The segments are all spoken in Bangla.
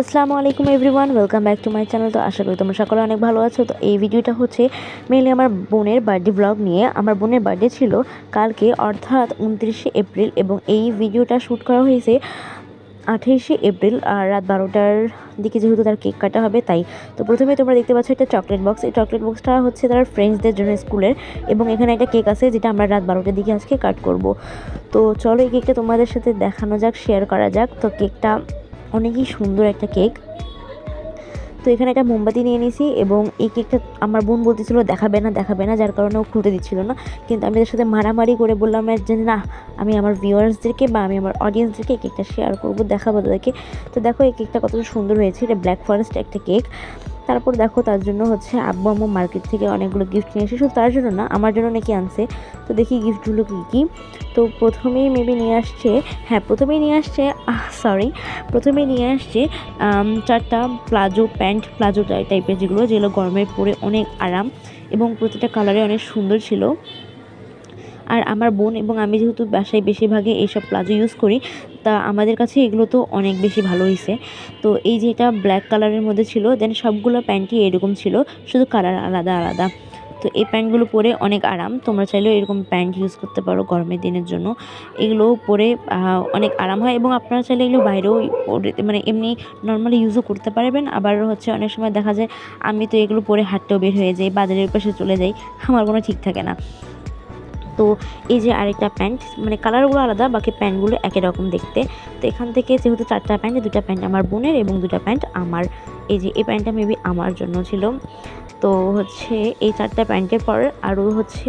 আসসালামু আলাইকুম everyone, welcome back to my channel. তো আশা করি তোমরা সকলে অনেক ভালো আছো। তো এই ভিডিওটা হচ্ছে মেনলি আমার বোনের বার্থডে ব্লগ নিয়ে। আমার বোনের বার্থডে ছিল কালকে, অর্থাৎ উনত্রিশে এপ্রিল এবং এই ভিডিওটা শ্যুট করা হয়েছে আঠেইশে এপ্রিল আর রাত বারোটার দিকে যেহেতু তার কেক কাটা হবে, তাই তো প্রথমে তোমরা দেখতে পাচ্ছ একটা চকলেট বক্স এই চকলেট বক্সটা হচ্ছে তার ফ্রেন্ডসদের জন্য স্কুলের এবং এখানে একটা কেক আছে যেটা আমরা রাত বারোটার দিকে আজকে কাট করব। তো চলো এই কেকটা তোমাদের সাথে দেখানো যাক শেয়ার করা যাক। তো কেকটা অনেকই সুন্দর একটা কেক। তো এখানে একটা মোমবাতি নিয়ে নিয়েছি এবং এই কেকটা আমার বোন বলতেছিল দেখাবে না দেখাবে না, যার কারণে ও খুলতে দিচ্ছিল না। কিন্তু আমি তার সাথে মারামারি করে বললাম যে না, আমি আমার ভিউয়ার্সদেরকে বা আমি আমার অডিয়েন্সদেরকে এই কেকটা শেয়ার করব, দেখাবো তাদেরকে। তো দেখো এই কেকটা কতটা সুন্দর হয়েছে, এটা ব্ল্যাক ফরেস্ট একটা কেক। তারপর দেখো তার জন্য হচ্ছে আব্বু আম্মু মার্কেট থেকে অনেকগুলো গিফট নিয়ে এসে শুধু তার জন্য না, আমার জন্য নাকি আনছে। তো দেখি গিফটগুলো কী কী। তো প্রথমেই মেবি নিয়ে আসছে হ্যাঁ প্রথমেই নিয়ে আসছে সরি প্রথমে নিয়ে আসছে চারটা প্লাজো প্যান্ট প্লাজো টাইপের যেগুলো যেগুলো গরমে পরে অনেক আরাম এবং প্রতিটা কালারে অনেক সুন্দর ছিল। আর আমার বোন এবং আমি যেহেতু বাসায় বেশিরভাগে এইসব প্লাজো ইউজ করি, তা আমাদের কাছে এগুলো তো অনেক বেশি ভালো হয়েছে তো এই যে এটা ব্ল্যাক কালারের মধ্যে ছিল দেন সবগুলো প্যান্টই এরকম ছিল, শুধু কালার আলাদা আলাদা। তো এই প্যান্টগুলো পরে অনেক আরাম, তোমরা চাইলেও এরকম প্যান্ট ইউজ করতে পারো গরমের দিনের জন্য। এগুলো পরে অনেক আরাম হয় এবং আপনারা চাইলে এগুলো বাইরেও মানে এমনি নর্মালি ইউজও করতে পারবেন। আবার হচ্ছে অনেক সময় দেখা যায়, আমি তো এগুলো পরে হাঁটতেও বের হয়ে যাই, বাজারের পাশে চলে যাই, আমার কোনো ঠিক থাকে না। তো এই যে আরেকটা প্যান্ট মানে কালারগুলো আলাদা, বাকি প্যান্টগুলো একই রকম দেখতে। তো এখান থেকে যেহেতু চারটা প্যান্ট দুটা প্যান্ট আমার বোনের এবং দুটা প্যান্ট আমার। এই যে এই প্যান্টটা মেবি আমার জন্য ছিল। তো হচ্ছে এই চারটা প্যান্টের পর আরও হচ্ছে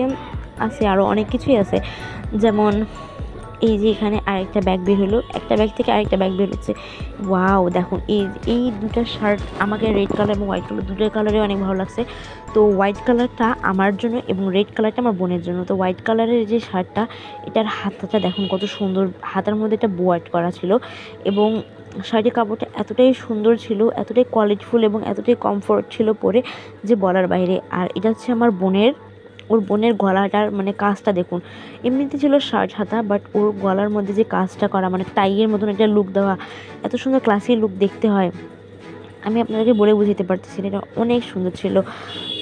আছে, আরও অনেক কিছুই আছে। যেমন এই যে এখানে আরেকটা ব্যাগ বের হলো। একটা ব্যাগ থেকে আরেকটা ব্যাগ বের হচ্ছে। ওয়াও দেখুন, এই এই দুটো শার্ট আমাকে রেড কালার এবং হোয়াইট কালার দুটো কালারে অনেক ভালো লাগছে। তো হোয়াইট কালারটা আমার জন্য এবং রেড কালারটা আমার বোনের জন্য। তো হোয়াইট কালারের যে শার্টটা এটার হাতাটা দেখুন কত সুন্দর। হাতার মধ্যে একটা বোয়াট করা ছিল এবং শাড়ির কাপড়টা এতটাই সুন্দর ছিল, এতটাই কোয়ালিটিফুল এবং এতটাই কমফোর্ট ছিল পরে যে বলার বাইরে। আর এটা হচ্ছে আমার বোনের ওর বোনের গলাটার মানে কাজটা দেখুন। এমনিতে ছিল শার্ট হাতা বাট ওর গলার মধ্যে যে কাজটা করা মানে টাইয়ের মতন একটা লুক দেওয়া, এত সুন্দর ক্লাসি লুক দেখতে হয়। আমি আপনাদেরকে বলে বুঝাতে পারতেছি এটা অনেক সুন্দর ছিল।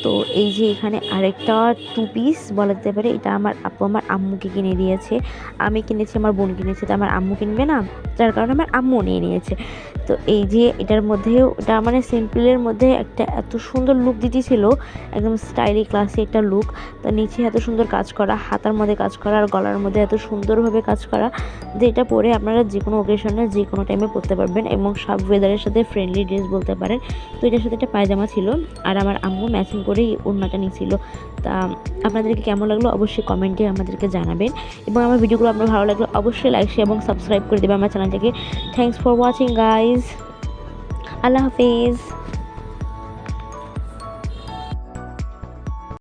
তো এই যে এখানে আরেকটা টু পিস বলা যেতে পারে, এটা আমার আপু আমার আম্মুকে কিনে দিয়েছে। আমি কিনেছি, আমার বোন কিনেছে, তো আমার আম্মু কিনবে না? যার কারণে আমার আম্মু নিয়ে নিয়েছে। তো এই যে এটার মধ্যেও, এটা মানে সিম্পলের মধ্যে একটা এত সুন্দর লুক দিতেছিল একদম স্টাইলি ক্লাসি একটা লুক তো নিচে এত সুন্দর কাজ করা, হাতার মধ্যে কাজ করা, আর গলার মধ্যে এত সুন্দরভাবে কাজ করা, যে এটা পরে আপনারা যে কোনো ওকেশনে যে কোনো টাইমে পরতে পারবেন এবং সব ওয়েদারের সাথে ফ্রেন্ডলি ড্রেস বলতে পারেন। তো এটার সাথে একটা পায়জামা ছিল, আর আমার আম্মু ম্যাচিং করেই ওড়নাটা নিয়েছিল তা আপনাদেরকে কেমন লাগল অবশ্যই কমেন্টে আমাদেরকে জানাবেন। এবং আমার ভিডিওগুলো আপনার ভালো লাগল অবশ্যই লাইক শেয়ার এবং সাবস্ক্রাইব করে দেবে আমার চ্যানেলটাকে থ্যাংকস ফর ওয়াচিং গাইজ আল্লাহ হাফিজ।